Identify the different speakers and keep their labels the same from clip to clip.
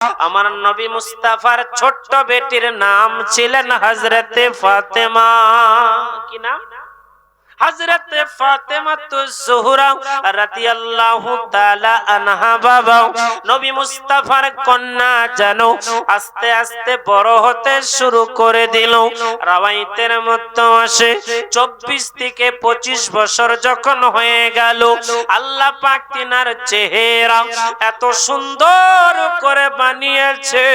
Speaker 1: আমার নবী মুস্তাফার ছোট্ট বেটির নাম ছিলেন হজরতে ফাতেমা। কি নাম? হজরত ফাতেমা তো জোহরা রাদিয়াল্লাহু তাআলা আনহা বাবা, নবী মুস্তাফার কন্যা জানো আস্তে আস্তে বড় হতে শুরু করে দিল। মধ্যে আসে 24 থেকে 25 বছর যখন হয়ে গেল, আল্লাহ পাক তিনার চেহারা এত সুন্দর করে বানিয়েছে।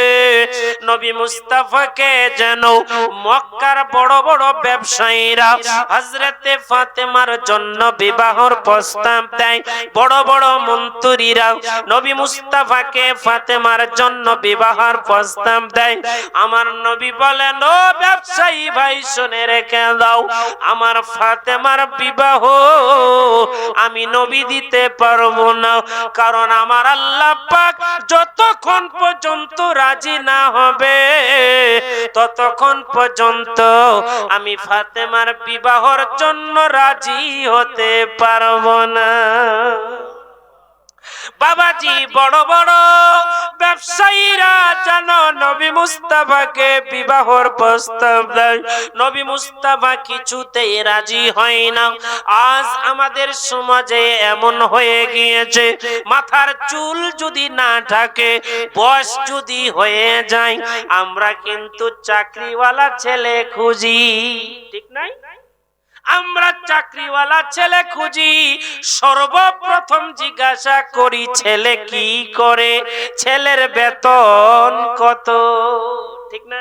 Speaker 1: নবী মুস্তাফাকে যেন মক্কার বড় বড় ব্যবসায়ীরা হজরতে ফাতেমার জন্য বিবাহর প্রস্তাব দেয়। বড় বড় মন্ত্রীরা নবী মুস্তাফাকে ফাতেমার জন্য বিবাহর প্রস্তাব দেয়। আমার নবী বলেন, ও ব্যবসায়ী ভাই, শুনে রেখে দাও, আমার ফাতেমার বিবাহ আমি নবী দিতে পারব না। কারণ আমার আল্লাহ পাক যতক্ষণ পর্যন্ত রাজি না হবে, ততক্ষণ পর্যন্ত আমি ফাতেমার বিবাহর জন্য রাজি হতে পারব না। বাবাজি বড় বড় ব্যবসায়ীরা যেন নবী মুস্তাফাকে বিবাহর প্রস্তাব দেয়। নবী মুস্তাফা কিছুতেই রাজি হয় না। আজ আমাদের সমাজে এমন হয়ে গিয়েছে, মাথার চুল যদি না থাকে বয়স যদি হয়ে যায়, আমরা কিন্তু চাকরিওয়ালা ছেলে খুঁজি। ঠিক নাই? আমরা চাকরিওয়ালা ছেলে খুঁজি, সর্বপ্রথম জিজ্ঞাসা করি, ছেলে কি করে? ছেলের বেতন কত? ঠিক না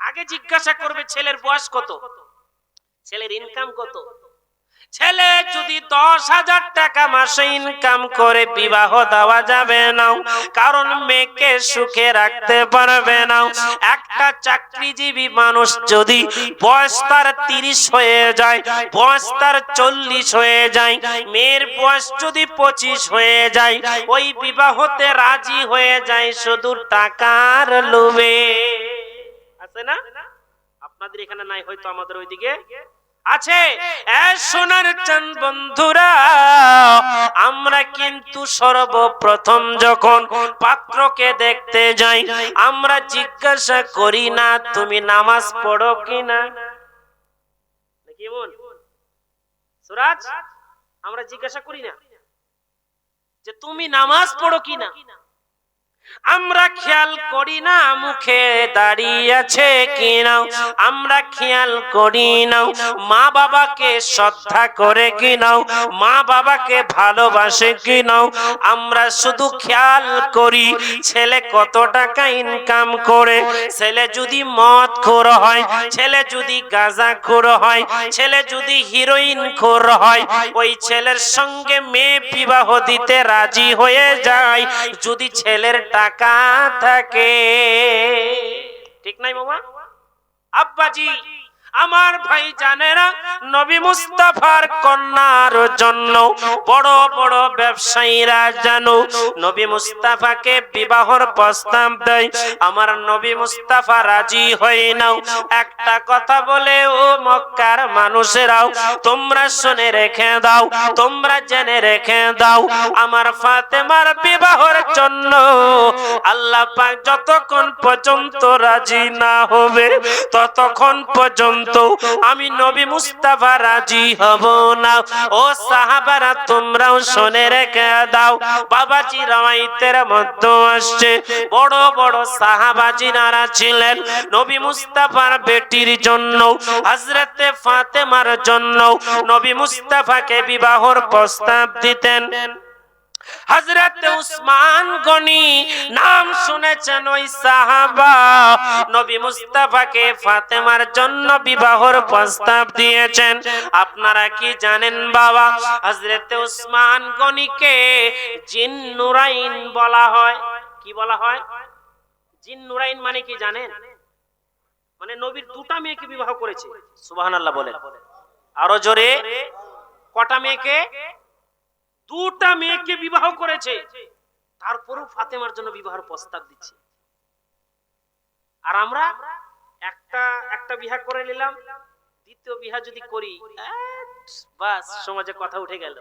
Speaker 1: আগে জিজ্ঞাসা করবে, ছেলের বয়স কত? ছেলের ইনকাম কত? ছেলে যদি দশ হাজার টাকা মাসে ইনকাম করে, বিবাহ দেওয়া যাবে না। কারণ মেয়েকে সুখে রাখতে পারবে না। একটা চাকরিজীবী মানুষ যদি বয়স তার তিরিশ হয়ে যায়, বয়স তার চল্লিশ হয়ে যায়, মেয়ের বয়স যদি পঁচিশ হয়ে যায়, ওই বিবাহতে রাজি হয়ে যায় শুধু টাকার লোভে। আছে না? আপনাদের এখানে নাই, হয়তো আমাদের ওইদিকে। আছে? সোনার চান বন্ধুরা, আমরা কিন্তু সর্বপ্রথম যখন পাত্রকে দেখতে যাই, আমরা জিজ্ঞাসা করি, না, তুমি নামাজ পড়ো কিনা? সুরাজ, আমরা জিজ্ঞাসা করি না যে, তুমি নামাজ পড়ো কিনা? আমরা খেয়াল করি না মুখে দাঁড়িয়ে আছে কিনা। আমরা খেয়াল করি না মা বাবাকে শ্রদ্ধা করে কিনাও মা বাবাকে ভালোবাসে কিনাও আমরা শুধু খেয়াল করি ছেলে কত টাকা ইনকাম করে। ছেলে যদি মদ খোর হয়, ছেলে যদি গাঁজা খোর হয়, ছেলে যদি হিরোইন খোর হয়, ওই ছেলের সঙ্গে মেয়ে বিবাহ দিতে রাজি হয়ে যায়। যদি ছেলের টাকা থাকে ঠিক নাই মামা আব্বাজি আমার ভাই জানে না নবী মুস্তাফার কন্যার জন্য বড় বড় ব্যবসায়ীরা জানো নবী মুস্তাফাকে বিবাহর প্রস্তাব দেয়। আমার নবী মুস্তাফা রাজি হয় নাও। একটা কথা বলে, ও মক্কার মানুষেরাও, তোমরা শুনে রেখে দাও, তোমরা জেনে রেখে দাও, আমার ফাতেমার বিবাহর জন্য আল্লাহ পাক যতক্ষণ পর্যন্ত রাজি না হবে, ততক্ষণ পর্যন্ত আমি নবী মুস্তাফা রাজি হব না। ও সাহাবারা, তোমরাও শুনে রেখে দাও, বাবাজি রামাইতের মধ্যে আসছে। বড় বড় সাহাবাজিনারা ছিলেন নবী মুস্তাফার বেটির জন্য হজরতে ফাতেমার জন্য। নবী মুস্তাফাকে বিবাহর প্রস্তাব দিতেন। হজরত উসমান গনি নাম শুনেছেন ওই সাহাবা। নবী মুস্তাফাকে ফাতেমার জন্য বিবাহর প্রস্তাব দিয়েছেন। আপনারা কি জানেন বাবা হজরত উসমান গনিকে জিন নুরাইন বলা হয়। কি বলা হয়? জিন নুরাইন মানে কি জানেন? মানে নবীর দুটা মেয়েকে বিবাহ করেছে। সুবহানাল্লাহ বলেন। আরও জোরে, কটা মেয়েকে? দুটা মেয়েকে বিবাহ করেছে। তারপরেও ফাতেমার জন্য বিবাহের প্রস্তাব দিচ্ছে। আর আমরা একটা একটা বিবাহ করে নিলাম। দ্বিতীয় বিবাহ যদি করি বাস, সমাজে কথা উঠে গেল।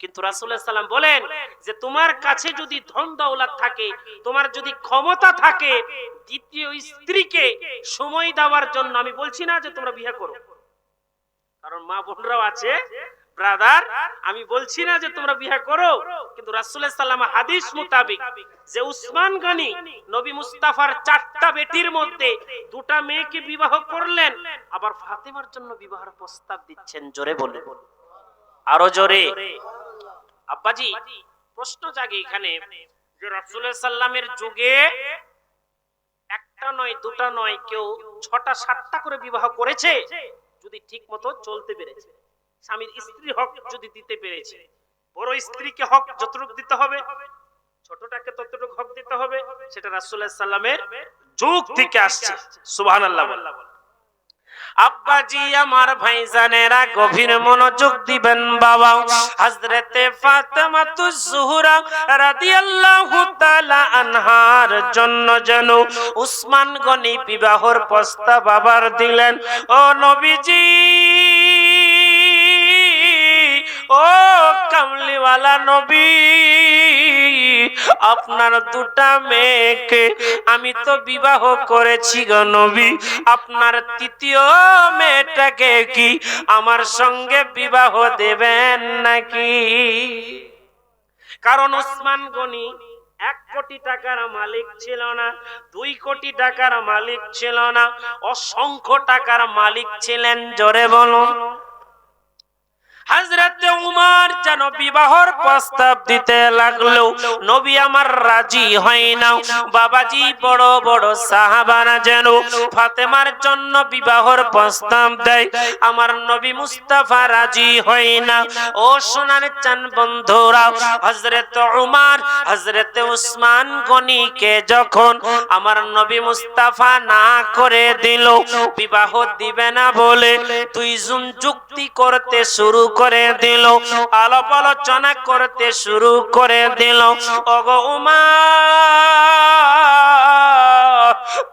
Speaker 1: কিন্তু রাসুল্লাহ সাল্লাম বলেন যে, তোমার কাছে যদি ধন দৌলত থাকে, তোমার যদি ক্ষমতা থাকে, দ্বিতীয় স্ত্রীকে সময় দেওয়ার জন্য আমি বলছি না যে তোমরা বিয়ে করো। কারণ মা বোনরাও আছে ব্রাদার আমি বলছি না যে তোমরা বিয়ে করো, কিন্তু রাসুল্লাহ সাল্লাম হাদিস মোতাবিক যে উসমান গনি নবী মুস্তাফার চারটা বেটির মধ্যে দুটা মেয়েকে বিবাহ করলেন, আবার ফাতেমার জন্য বিবাহের প্রস্তাব দিচ্ছেন, জোরে বলে আরও জোরে। আব্বাজি, প্রশ্ন জাগে এখানে যে রাসুল্লাহ সাল্লামের যুগে একটা নয়, দুটা নয়, কেউ ছটা, সাতটা করে বিবাহ করেছে? যদি ঠিক মতো চলতে পেরেছে। স্বামীর স্ত্রী হক যদি দিতে পেরেছে, বড় স্ত্রীকে হক যতটুকু দিতে হবে, ছোটটাকে ততটুকু হক দিতে হবে, সেটা রাসুল্লাহ সাল্লামের যুগ থেকে আসছে। সুবহানাল্লাহ আব্বাজি আমার ভাইজানেরা গভীর মনোযোগ দিবেন বাবা। হযরতে ফাতেমা তুজহুরা রাদিয়াল্লাহু তাআলা আনহার জন্য যেন উসমান গনি বিবাহর প্রস্তাব আবার দিলেন। ও নবীজি, ও কামলিওয়ালা নবী আপনার দুটা মেয়েকে আমি তো বিবাহ করেছি গো নবী। আপনার তৃতীয় মেয়েটাকে কি আমার সঙ্গে বিবাহ দেবেন নাকি? কারণ ওসমান গনি এক কোটি টাকার মালিক ছিল না, দুই কোটি টাকার মালিক ছিল না, অসংখ্য টাকার মালিক ছিলেন, জোরে বলুন। হাজরতে উমার যেন বিবাহর প্রস্তাব দিতে লাগল। নবী আমার রাজি হয় না বাবাজি বড় বড় সাহাবারা যেন ফাতেমার জন্য বিবাহর প্রস্তাব দেয়। আমার নবী মুস্তাফা রাজি হয় না। ও সোনার চান বন্ধুরা হজরত উমার হজরতে উসমান গনিকে যখন আমার নবী মুস্তাফা না করে দিল, বিবাহ দিবে না বলে দুইজন যুক্তি করতে শুরু করে দিল। আলাপ আলোচনা করতে শুরু করে দিল। অগ উমার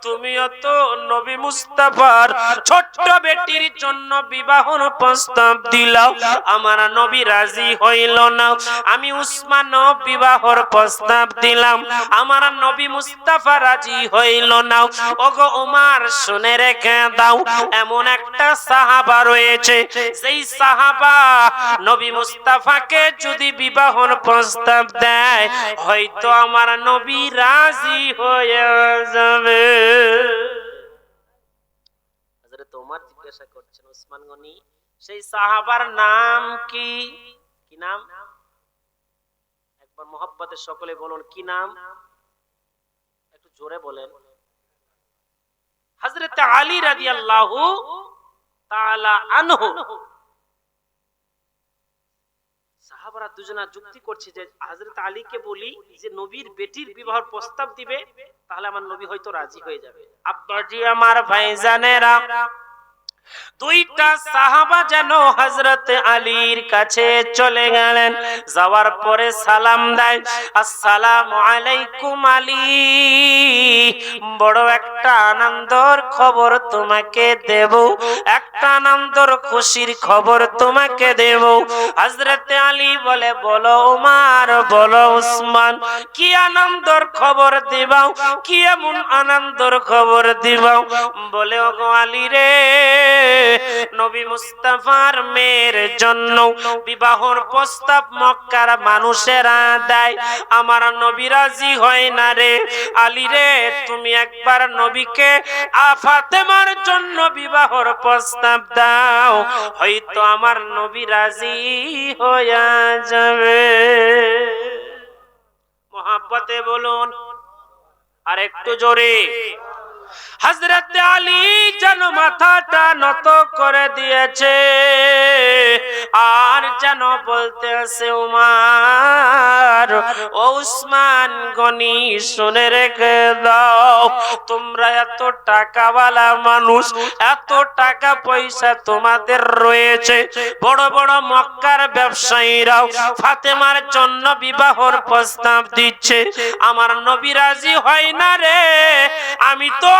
Speaker 1: তুমিও তো নবী মুস্তাফার ছোট্ট বেটির জন্য বিবাহর প্রস্তাব দিলাও। আমার নবী রাজি হইল না। আমি উসমান বিবাহর প্রস্তাব দিলাম। আমার নবী মুস্তাফা রাজি হইল না। উমার, শুনে রেখে দাও, এমন একটা সাহাবা রয়েছে। সেই সাহাবা নবী মুস্তাফাকে যদি বিবাহর প্রস্তাব দেয়, হয়তো আমার নবী রাজি হয়ে যাবে। হযরত জিজ্ঞাসা করছেন, ওসমান গনি, সেই সাহাবার নাম কি? কি নাম? একবার মোহাব্বতের সকলে বলুন, কি নাম? একটু জোরে বলেন। হযরত আলী রাদিয়াল্লাহু তাআলা আনহু। সাহাবারা দুজনা যুক্তি করছে যে হাজরত আলীকে বলি যে নবীর বেটির বিবাহের প্রস্তাব দিবে, তাহলে আমার নবী হয়তো রাজি হয়ে যাবে। আব্বাজি আমার ভাইজানেরা দুইটা সাহাবা যেন হজরত আলীর কাছে চলে গেলেন। যাওয়ার পরে সালাম দেয়, আসসালাম আলাইকুম আলী। বড় একটা আনন্দর খবর তোমাকে দেব, একটা আনন্দর খুশির খবর তোমাকে দেব। হজরত আলী বলে, বলো উমার, বলো উসমান, কি আনন্দর খবর দিবাও, কি এমন আনন্দর খবর দিবাও? বলে, ওগো আলী রে নবী মুস্তাফার মেয়ের জন্য বিবাহর প্রস্তাব মক্কার মানুষেরা দেয়। আমার নবী রাজি হয় না রে। আলী রে, তুমি একবার নবীকে আফাতেমার জন্য বিবাহর প্রস্তাব দাও। হয়তো আমার নবী রাজি হয়ে যাবে। মহাব্বতে বলুন আর একটু জোরে। হজরত আলী যেন মাথাটা নত করে দিয়েছে, আর যেন বলতেছে, উমার, ও উসমান গনি, শুনে রেখে দাও, তোমরা এত টাকাওয়ালা মানুষ, এত টাকা পয়সা তোমাদের রয়েছে, বড় বড় মক্কার ব্যবসায়ীরাও ফাতেমার জন্য বিবাহর প্রস্তাব দিচ্ছে, আমার নবী রাজি হয় না রে, আমি তো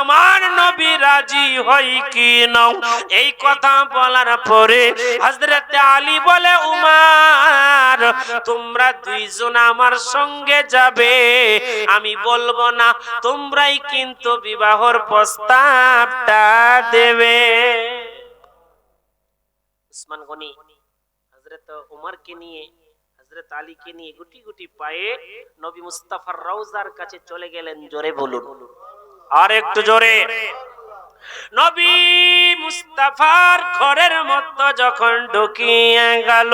Speaker 1: আমার নবী রাজি হয় কি এই কথা বলার পরে হযরত আলী বলে, উমার, তোমরা দুইজন আমার সঙ্গে যাবে। আমি বলব না, তোমরাই কিন্তু বিবাহর প্রস্তাবটা দেবে। উসমান গনি নিয়ে নিয়ে গুটি গুটি পায়ে নবী মুস্তাফার রওজার কাছে চলে গেলেন, জোরে বলুন। আর একটু জোরে। নবী মুস্তাফার ঘরের মধ্যে যখন ঢুকিয়ে গেল,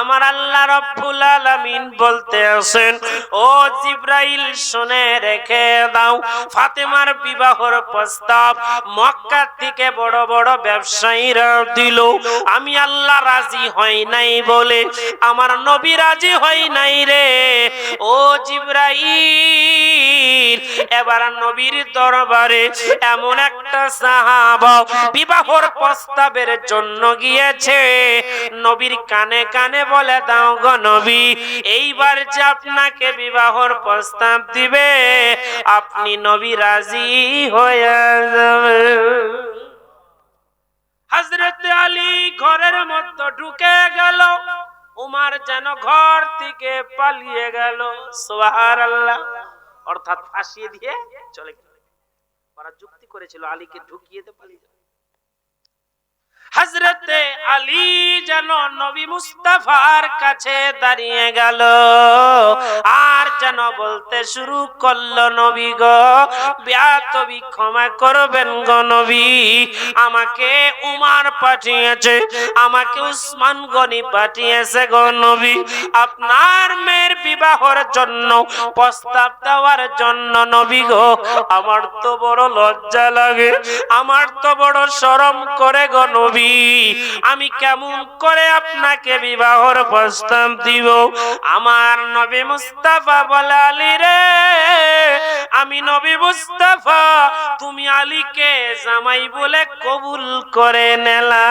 Speaker 1: আমার আল্লাহ রব্বুল আলামিন বলতে আছেন ও জিব্রাইল, শুনে রেখে দাও, ফাতেমার বিবাহর প্রস্তাব মক্কা থেকে বড় বড় ব্যবসায়ীরা দিল। আমি আল্লাহ রাজি হই নাই বলে, আমার নবী রাজি হই নাই রে। ও জিব্রাইল, এবার নবীর দরবারে এমন একটা সাহাবা বিবাহর প্রস্তাবের জন্য গিয়েছে। নবীর কানে কানে বলে দাও গো এইবার যে আপনাকে বিবাহর প্রস্তাব দিবে, আপনি নবী রাজি হয়ে হজরত আলী ঘরের মধ্যে ঢুকে গেল। উমার যেন ঘর থেকে পালিয়ে গেল। সোহার আল্লাহ অর্থাৎ ফাঁসিয়ে দিয়ে চলে গেল। করেছিল আলীকে ঢুকিয়ে দিয়ে পালিয়ে হজরতে আলী যেন নবী মুস্তাফার কাছে দাঁড়িয়ে গেল। আর যেন বলতে শুরু করল, নবী গো ব্যাতবি ক্ষমা করবেন গো নবী। আমাকে উমার পাঠিয়েছে, আমাকে উসমান গনি পাঠিয়েছে গো নবী। আপনার মেয়ের বিবাহর জন্য, প্রস্তাব দেওয়ার জন্য নবী গো, আমার তো বড় লজ্জা লাগে, আমার তো বড় শরম করে গো নবী। আমি কেমন করে আপনাকে বিবাহর প্রস্তাব দিব? আমার নবী মুস্তাফা বলে আলী রে, আমি নবী মুস্তাফা, তুমি আলীকে জামাই বলে কবুল করে নেলা।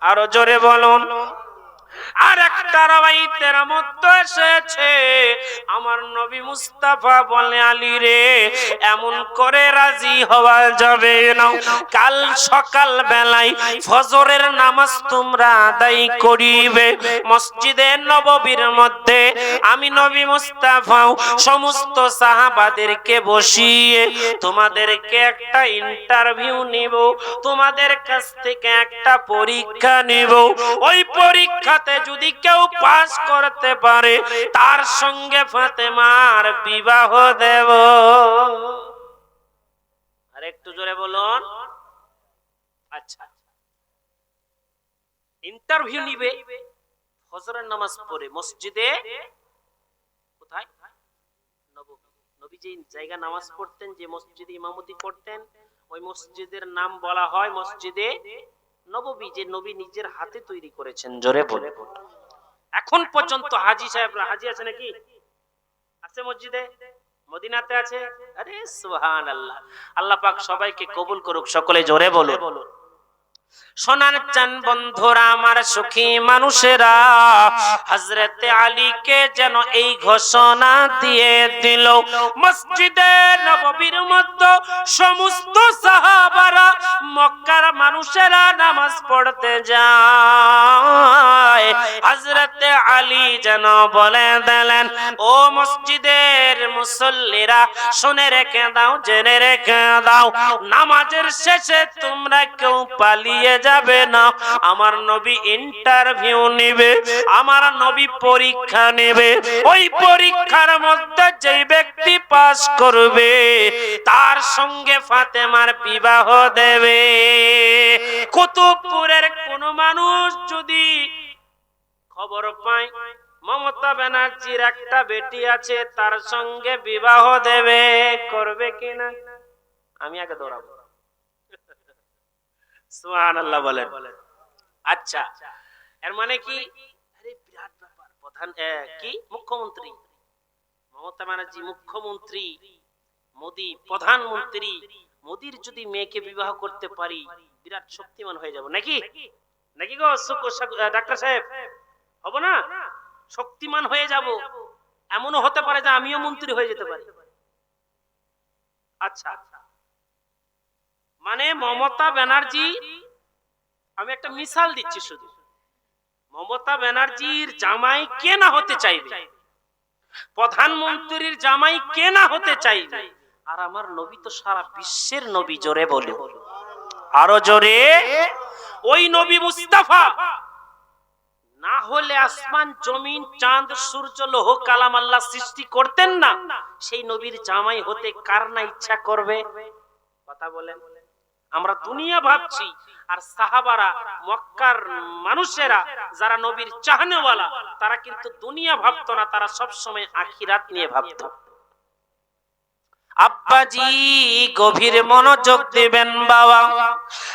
Speaker 1: আরও জোরে বলুন। আর একটা রাবাইতের মধ্যে এসেছে, আমার নবী মুস্তাফা বলে, আলী রে, এমন করে রাজি হওয়া যাবে না। কাল সকাল বেলায় ফজরের নামাজ তোমরা আদায় করিবে। মসজিদে নববীর মধ্যে আমি নবী মুস্তাফা সমস্ত সাহাবাদেরকে বসিয়ে তোমাদেরকে একটা ইন্টারভিউ নিব। তোমাদের কাছ থেকে একটা পরীক্ষা নিব। ওই পরীক্ষাতে যদি কেউ পাস করতে পারে, তার সঙ্গে ফাতেমার বিবাহ দেব। আর একটু জোরে বলুন। আচ্ছা। ইন্টারভিউ নিবে, ফজরের নামাজ পড়ে, মসজিদে? কোথায়? জায়গা নামাজ পড়তেন, যে মসজিদে ইমামতি করতেন, ওই মসজিদের নাম বলা হয় মসজিদে নববী যে নবী নিজের হাতে তৈরি করেছেন জোরে বলে এখন পর্যন্ত হাজি সাহেবরা হাজি আছে নাকি? আছে মসজিদে? মদিনাতে আছে? আরে সোহান আল্লাহ আল্লাহ পাক সবাইকে কবুল করুক সকলে জোরে বলো সোনার চান বন্ধুরা, আমার সুখী মানুষেরা হজরতে আলীকে যেন এই ঘোষণা দিয়ে দিল। মসজিদে নববীর মধ্যে সমস্ত সাহাবারা মক্কার মানুষেরা নামাজ পড়তে যায়। হজরতে আলী যেন বলে দিলেন, ও মসজিদের মুসল্লিরা, শুনে রেখে দাও, জেনে রেখে দাও, নামাজের শেষে তোমরা কেউ পালিয়ে যাবে না। আমার নবী ইন্টারভিউ নেবে, আমার নবী পরীক্ষা নেবে। ওই পরীক্ষার মধ্যে যে ব্যক্তি পাস করবে, তার সঙ্গে ফাতেমার বিবাহ দেবে। কুতুবপুরের কোন মানুষ যদি খবর পায়, মমতা ব্যানার্জির একটা বেটি আছে, তার সঙ্গে বিবাহ দেবে, করবে কিনা? আমি আগে দৌড়াবো। বলেন। আচ্ছা এর মানে কি? আরে বিরাট ব্যাপার। প্রধান কি? মুখ্যমন্ত্রী। মমতা ব্যানার্জি মুখ্যমন্ত্রী, মোদি প্রধানমন্ত্রী। মোদির যদি মেয়েকে বিবাহ করতে পারি, বিরাট শক্তিমান হয়ে যাব। নাকি? নাকি গো ডাক্তার সাহেব? হব না? শক্তিমান হয়ে যাব। এমনও হতে পারে যে আমিও মন্ত্রী হয়ে যেতে পারি। আচ্ছা। মানে মমতা ব্যানার্জি, আমি একটা মিসাল দিচ্ছি শুধু। মমতা ব্যানার্জির জামাই কে না হতে চাইবে? প্রধানমন্ত্রীর জামাই কে না হতে চাইবে? আর আমার নবী তো সারা বিশ্বের নবী, জোরে বলে। আরও জোরে। ওই নবী মুস্তাফা। না হলে আসমান, জমিন, চাঁদ, সূর্য, লোহ, কালাম আল্লাহ সৃষ্টি করতেন না। সেই নবীর জামাই হতে কার না ইচ্ছা করবে? কথা বলেন। আমরা দুনিয়া ভাবছি, আর সাহাবারা, মক্কার মানুষেরা, যারা নবীর চাহনেওয়ালা, তারা কিন্তু দুনিয়া ভাবতো না, তারা সবসময় আখিরাত নিয়ে ভাবতো। আব্বাজি গভীর মনোযোগ দিবেন বাবা।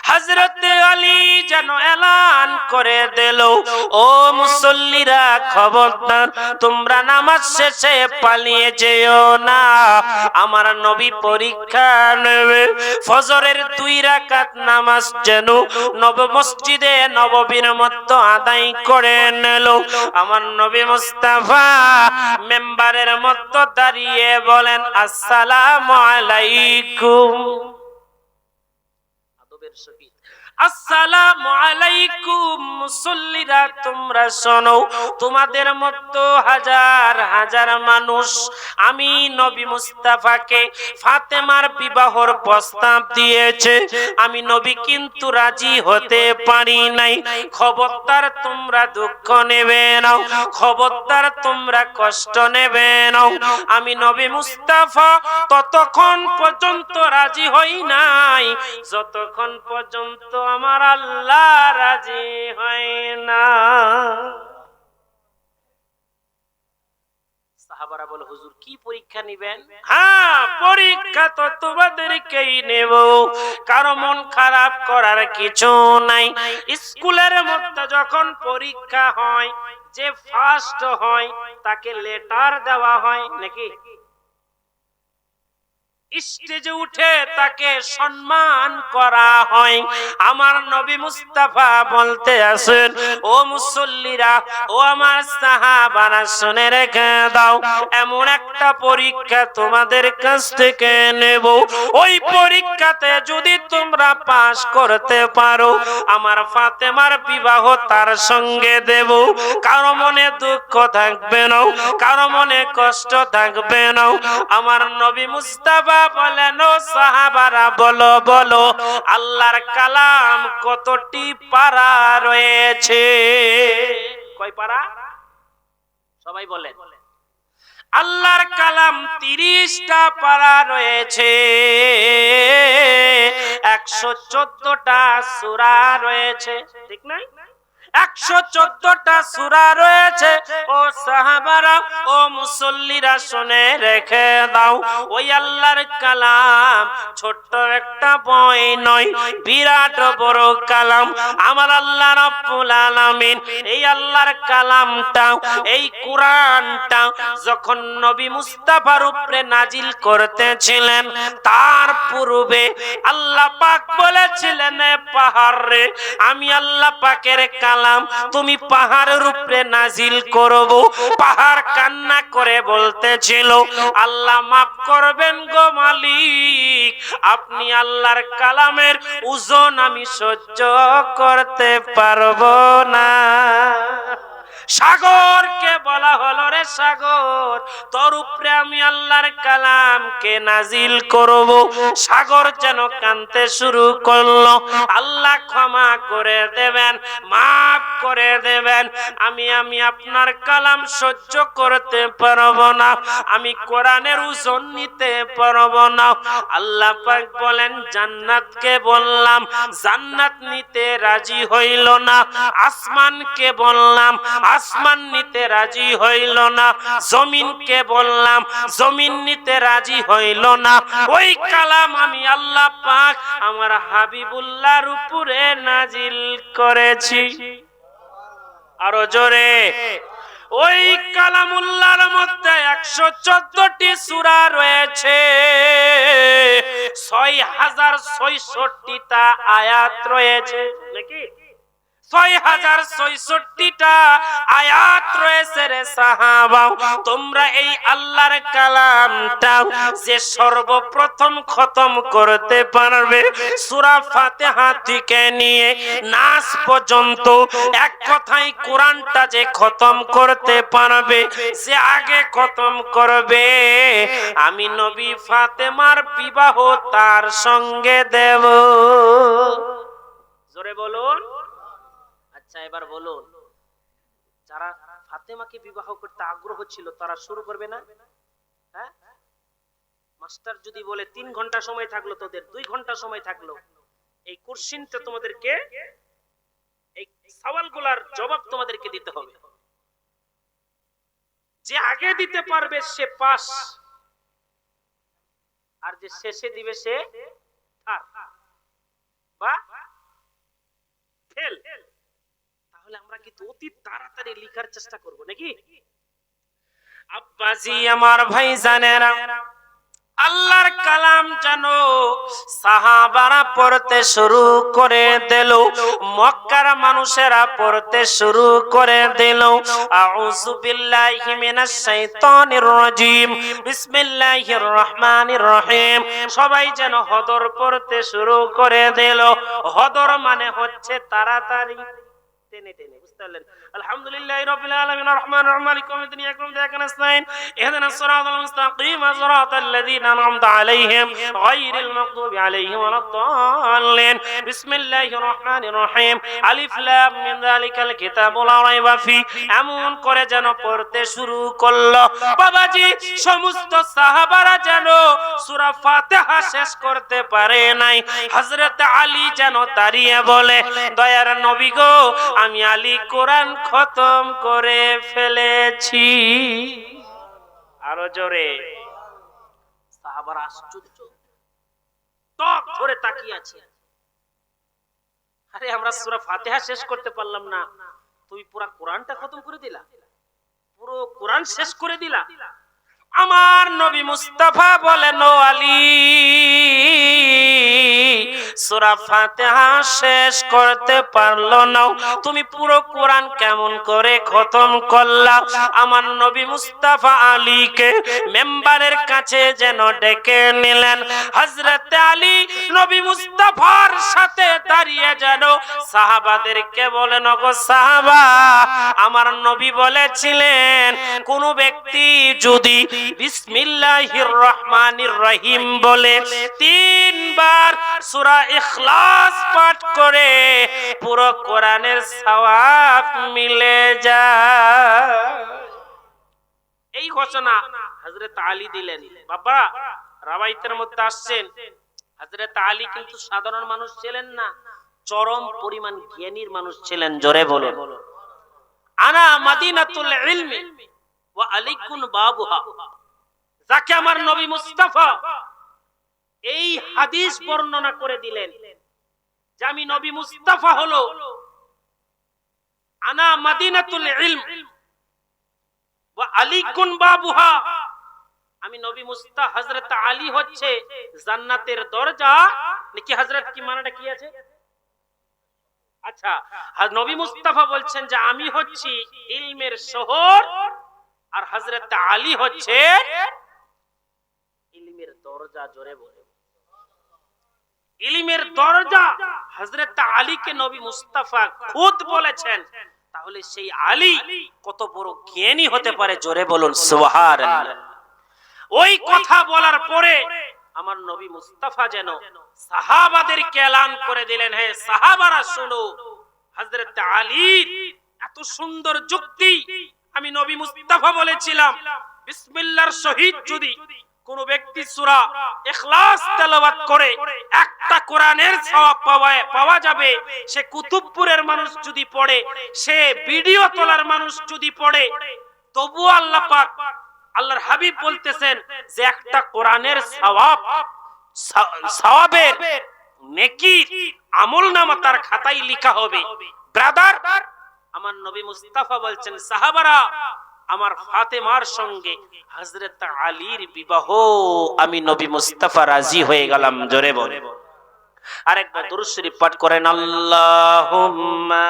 Speaker 1: হজরত আলী যেন এলান করে দিল। ও মুসল্লিরা খবরদার, তোমরা নামাজ শেষে পালিয়ে যেও না। আমার নবী পরীক্ষা নেবে। ফজরের দুই রাকাত নামাজ যেন নব মসজিদে নববীর মতো আদায় করে নিল। আমার নবী মুস্তাফা মেম্বারের মতো দাঁড়িয়ে বলেন, আসসালামু আলাইকুম। আদবের সহিত মানুষ। আমি নবী মুস্তাফাকে ফাতেমার প্রস্তাব দিয়েছে। আমি নবী কিন্তু রাজি হতে পারি নাই। খবরদার তোমরা দুঃখ নেবে নাও, খবরদার তোমরা কষ্ট নেবে নাও। আমি নবী মুস্তাফা ততক্ষণ পর্যন্ত রাজি হই নাই। যতক্ষণ পর্যন্ত আমার আল্লাহ রাজি হয় না। সাহাবারা বলে, হুজুর, কি পরীক্ষা নিবেন? হ্যাঁ পরীক্ষা তো তোমাদেরকেই নেব। কারও মন খারাপ করার কিছু নাই। স্কুলের মধ্যে যখন পরীক্ষা হয়, যে ফার্স্ট হয়, তাকে লেটার দেওয়া হয়, নাকি? স্টেজে উঠে তাকে সম্মান করা হয়। আমার নবী মুস্তাফা বলতে আসেন ও মুসল্লিরা, ও আমার সাহাবারা, শুনে রেখে দাও, এমন একটা পরীক্ষা তোমাদের কাছ থেকে নেব। ওই পরীক্ষাতে যদি তোমরা পাশ করতে পারো, আমার ফাতেমার বিবাহ তার সঙ্গে দেব। কারও মনে দুঃখ থাকবে না, কারও মনে কষ্ট থাকবে না। আমার নবী মুস্তাফা বলেন সাহাবারা, বলো বলো, আল্লাহর কালাম কতটি পারা রয়েছে? কয় পারা? সবাই বলেন। আল্লাহর কালাম তিরিশটা পারা রয়েছে। একশো চোদ্দটা সুরা রয়েছে। ঠিক নাই? একশো চোদ্দটা সুরা রয়েছে। ও সাহাবারা, ও মুসল্লিরা শুনে রেখে দাও। ওই আল্লাহর কালাম ছোট্ট একটা বই নয়, বিরাট বড় কালাম। আমার আল্লাহ রব্বুল আলামিন এই আল্লাহর কালামটা, এই কোরআনটা যখন নবী মুস্তাফার উপরে নাজিল করতেছিলেন, তার পূর্বে আল্লাহ পাক বলেছিলেন "এ পাহাড় রে, আমি আল্লাহ পাকের কালাম তুমি পাহাড়ের উপরে নাজিল করব। পাহাড় কান্না করে বলতেছিল, আল্লাহ মাফ করবেন গো মালিক, আপনি আল্লাহর কালামের ওজন আমি সহ্য করতে পারব না। সাগরকে বলা হলো রে সাগর। তোর উপরে আমি আল্লাহর কালামকে নাজিল করব। সাগর যেন কানতে শুরু করল। আল্লাহ ক্ষমা করে দেবেন, মাফ করে দেবেন। আমি আমি আপনার কালাম সহ্য করতে পারব না। আমি কোরআনের ওজন নিতে পারব না। আল্লাহ পাক বলেন, জান্নাতকে বললাম, জান্নাত নিতে রাজি হইল না। আসমানকে বললাম আসমান নিতে রাজি হইল না, জমিনকে বললাম, জমিন নিতে রাজি হইল না। ওই কালাম আমি আল্লাহ পাক আমার হাবিবুল্লাহর উপরে নাজিল করেছি। আরও জোরে। ওই কালামুল্লাহর মধ্যে একশো চোদ্দটি সুরা রয়েছে। ছয় হাজার ছয়ষট্টিটা আয়াত রয়েছে। নাকি? ছয় হাজার ছয়ষট্টিটা আয়াত রয়েছে সর্বপ্রথম খতম করতে পারবে নিয়ে পর্যন্ত এক কোরআনটা যে খতম করতে পারবে, যে আগে খতম করবে, আমি নবী ফাতেমার বিবাহ তার সঙ্গে দেব। জোরে বলুন। আচ্ছা এবার বলুন, যারা ফাতেমাকে বিবাহ করতে আগ্রহ ছিল, তারা শুরু করবে না? হ্যাঁ? মাস্টার যদি বলে তিন ঘণ্টা সময় থাকল তোদের, দুই ঘণ্টা সময় থাকল, এই কোশ্চিনটা তোমাদেরকে, এই সওয়ালগুলার জবাব তোমাদেরকে দিতে হবে। যে আগে দিতে পারবে, সে পাস। আর যে শেষে দিবে, সে থার বা, ফেল। তাহলে আমরা কিন্তু অতি তাড়াতাড়ি লিখার চেষ্টা করব, নাকি? আব্বাজি আমার ভাই জানেরা আল্লাহর কালাম জানো সাহাবারা পড়তে শুরু করে দিল, মক্কার মানুষেরা পড়তে শুরু করে দিল। আউযু বিল্লাহি মিনাশ শাইতানির রাজিম, বিসমিল্লাহির রহমানির রহিম। সবাই যেন হদর পড়তে শুরু করে দিল। হদর মানে হচ্ছে তাড়াতাড়ি টেনে টেনে, বুঝতে পারলেন? আলহামদুলিল্লাহি আন'আমতা আলাইহিম আলাইহিম বিসমিল্লাহির রহমানির রহিম। আলিফ লাম মিন যালিকাল কিতাবু লা রাইবা ফি। এমন করে যেন পড়তে শুরু করল। বাবাজি, সমস্ত সাহাবারা যেন সূরা ফাতিহা শেষ করতে পারে নাই। হযরত আলী যেন দাঁড়িয়ে বলে, দয়ার নবী গো আমি আলী কোরআন খতম করে ফেলেছি। আরও জোরে। আশ্চর্য। টক ধরে তাকিয়ে আছে। আরে, আমরা সূরা ফাতিহা শেষ করতে পারলাম না। তুমি পুরো কোরআনটা খতম করে দিলা। পুরো কোরআন শেষ করে দিলা। আমার নবী মুস্তাফা বলেন আলী শেষ করতে পারল না। তুমি পুরো কোরআন কেমন করে খতম করলা? আমার নবী মুস্তাফা আলীকে মেম্বারের কাছে যেন ডেকে নিলেন। হযরত আলী নবী মুস্তাফার সাথে দাঁড়িয়ে যেন সাহাবাদেরকে বলেন, ওগো সাহাবা আমার নবী বলেছিলেন, কোন ব্যক্তি যদি বিসমিল্লাহির রহমানির রহিম বলে তিনবার সূরা ইখলাস পাঠ করে, পুরো কোরআনের সওয়াব মিলে যায়। এই ঘোষণা হযরত আলী দিলেন। বাবা, রাবাইতের মধ্যে আসছেন। হযরত আলী কিন্তু সাধারণ মানুষ ছিলেন না, চরম পরিমাণ জ্ঞানীর মানুষ ছিলেন, জোরে বলুন। আনা মাদিনাতুল ইলমি ওয়া বাবুহা। যাকে আমার নবী মুস্তাফা এই হাদিস বর্ণনা করে দিলেন যে আমি নবী মুস্তাফা হলো আনা মাদিনাতুল ইলম ওয়া বাবুহা। আমি নবী মুস্তা হযরত আলী হচ্ছে জান্নাতের দরজা। নাকি হযরত কি মানাটা কি আছে? আচ্ছা আর নবী মুস্তাফা বলছেন যে আমি হচ্ছি ইলমের শহর আর হযরত আলী হচ্ছে ইলমের দরজা জোরে বলে। ইলমের দরজা হযরত আলীকে নবী মুস্তাফা খুদ বলেছেন। তাহলে সেই আলী কত বড় জ্ঞানী হতে পারে জোরে বলুন সুবহানাল্লাহ। ওই কথা বলার পরে আমার নবী মুস্তাফা যেন সাহাবাদেরকে এলান করে দিলেন, হে সাহাবারা, শুনো, হযরত আলীর এত সুন্দর যুক্তি আমি নবী মুস্তাফা বলেছিলাম। শহীদ যদি কোন ব্যক্তি করে, একটা কোরআনের সওয়াব পাওয়া পাওয়া যাবে। সে কুতুবপুরের মানুষ যদি পড়ে, সে ভিডিও তোলার মানুষ যদি পড়ে তবু আল্লাহ পাক, আল্লাহর হাবিব বলতেছেন যে একটা কোরআনের সওয়াব সওয়াবের নেকি আমল নামা তার খাতায় লেখা হবে ব্রাদার আমার নবী মুস্তাফা বলছেন সাহাবারা আমার ফাতেমার সঙ্গে হযরত আলীর বিবাহ আমি নবী মুস্তাফা রাজি হয়ে গেলাম জোরে বলে আরেকবার দুরূদ শরীফ পাঠ করেন আল্লাহুম্মা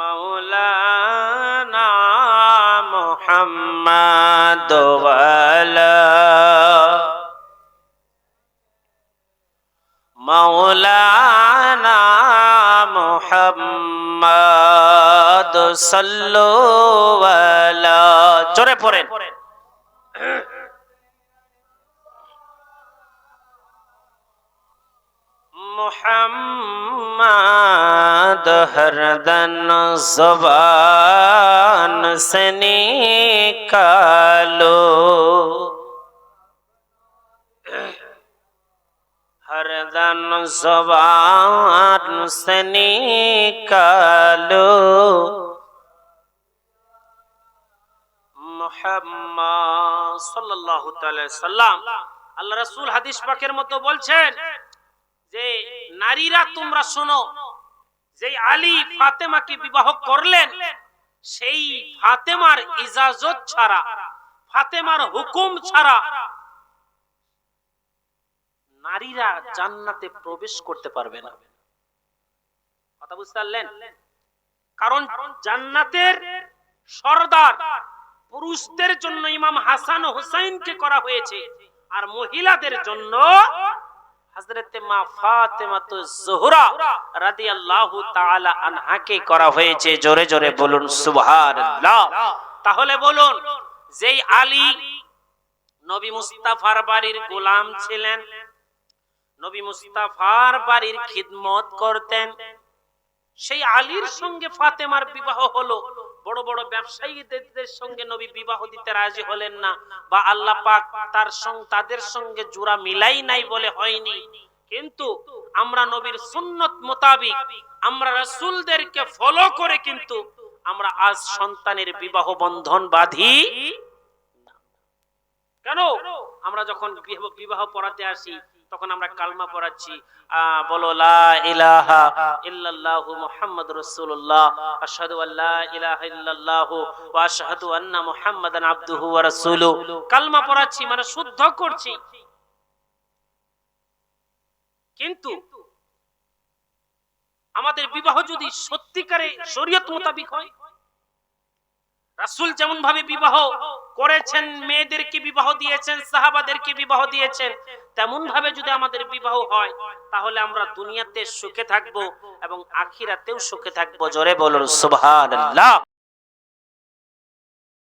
Speaker 1: مولانا محمد وعلى مولانا محمد صلوا على জোরে পড়েন हरदन जबान से निकालो हरदन जबान से निकालो মোহাম্মদ সাল্লাল্লাহু তাআলা সাল্লাম আল্লাহ রাসূল হাদিস পাকের মতো বলছেন যে নারীরা তোমরা শোনো যে আলী ফাতেমাকে বিবাহ করলেন, সেই ফাতেমার ইজাজত ছাড়া, ফাতেমার হুকুম ছাড়া নারীরা জান্নাতে প্রবেশ করতে পারবে না। কথা বুঝতে পারলেন? কারণ জান্নাতের সর্দার পুরুষদের জন্য ইমাম হাসান হুসাইনকে করা হয়েছে, আর মহিলাদের জন্য যেই আলী নবী মুস্তাফার বাড়ির গোলাম ছিলেন, নবী মুস্তাফার বাড়ির খিদমত করতেন, সেই আলীর সঙ্গে ফাতেমার বিবাহ হলো। বড় বড় ব্যবসায়ীদের সঙ্গে নবী বিবাহ দিতে রাজি হলেন না বা আল্লাহ পাক তার সঙ্গে, তাদের সঙ্গে জোড়া মিলাই নাই বলে হয়নি। কিন্তু আমরা নবীর সুন্নত মোতাবিক আমরা রাসূলদেরকে ফলো করে কিন্তু আমরা আজ সন্তানের বিবাহ বন্ধন বাঁধি কেন? আমরা যখন বিবাহ- পড়াতে আসি তখন আমরা কালমা পড়াচ্ছি বলো লা ইলাহা ইল্লাল্লাহু মুহাম্মাদুর রাসূলুল্লাহ, আশহাদু আল্লা ইলাহা ইল্লাল্লাহু ওয়া আশহাদু আন্না মুহাম্মাদান আবদুহু ওয়া কালমা পড়াচ্ছি মানে শুদ্ধ করছি। কিন্তু আমাদের বিবাহ যদি সত্যিকারে শরীয়ত মোতাবিক হয় রাসূল যেমন ভাবে বিবাহ করেছেন, মেয়েদেরকে বিবাহ দিয়েছেন, সাহাবাদেরকে বিবাহ দিয়েছেন, তেমন ভাবে যদি আমাদের বিবাহ হয়, তাহলে আমরা দুনিয়াতে সুখে থাকব এবং আখিরাতেও সুখে থাকব। জোরে বলুন, সুবহানাল্লাহ।